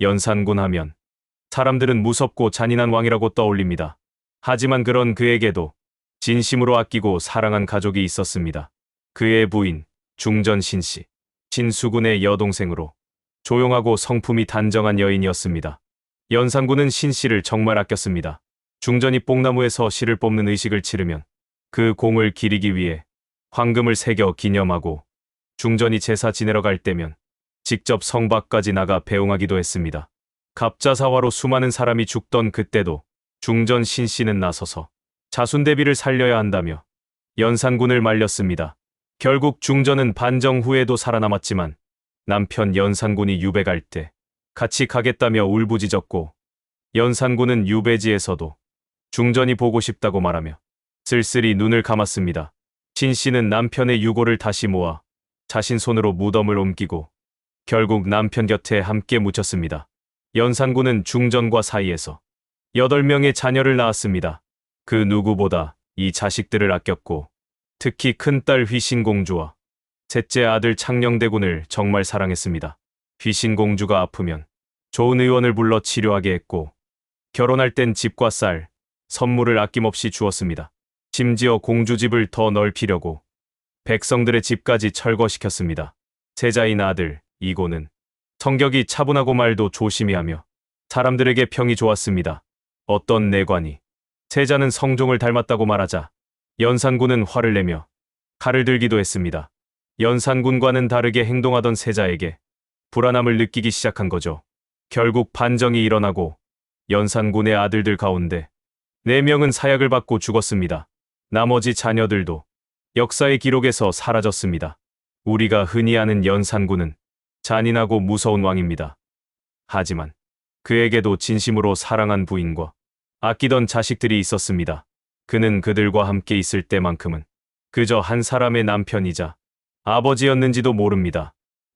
연산군 하면 사람들은 무섭고 잔인한 왕이라고 떠올립니다. 하지만 그런 그에게도 진심으로 아끼고 사랑한 가족이 있었습니다. 그의 부인 중전 신 씨, 신수군의 여동생으로 조용하고 성품이 단정한 여인이었습니다. 연산군은 신 씨를 정말 아꼈습니다. 중전이 뽕나무에서 실을 뽑는 의식을 치르면 그 공을 기리기 위해 황금을 새겨 기념하고 중전이 제사 지내러 갈 때면 직접 성 밖까지 나가 배웅하기도 했습니다. 갑자사화로 수많은 사람이 죽던 그때도 중전 신 씨는 나서서 자순대비를 살려야 한다며 연산군을 말렸습니다. 결국 중전은 반정 후에도 살아남았지만 남편 연산군이 유배 갈 때 같이 가겠다며 울부짖었고 연산군은 유배지에서도 중전이 보고 싶다고 말하며 쓸쓸히 눈을 감았습니다. 신 씨는 남편의 유고를 다시 모아 자신 손으로 무덤을 옮기고 결국 남편 곁에 함께 묻혔습니다. 연산군은 중전과 사이에서 8명의 자녀를 낳았습니다. 그 누구보다 이 자식들을 아꼈고 특히 큰딸 휘신공주와 셋째 아들 창녕대군을 정말 사랑했습니다. 휘신공주가 아프면 좋은 의원을 불러 치료하게 했고 결혼할 땐 집과 쌀, 선물을 아낌없이 주었습니다. 심지어 공주집을 더 넓히려고 백성들의 집까지 철거시켰습니다. 세자인 아들 이고는 성격이 차분하고 말도 조심히 하며 사람들에게 평이 좋았습니다. 어떤 내관이 세자는 성종을 닮았다고 말하자 연산군은 화를 내며 칼을 들기도 했습니다. 연산군과는 다르게 행동하던 세자에게 불안함을 느끼기 시작한 거죠. 결국 반정이 일어나고 연산군의 아들들 가운데 4명은 사약을 받고 죽었습니다. 나머지 자녀들도 역사의 기록에서 사라졌습니다. 우리가 흔히 아는 연산군은 잔인하고 무서운 왕입니다. 하지만 그에게도 진심으로 사랑한 부인과 아끼던 자식들이 있었습니다. 그는 그들과 함께 있을 때만큼은 그저 한 사람의 남편이자 아버지였는지도 모릅니다.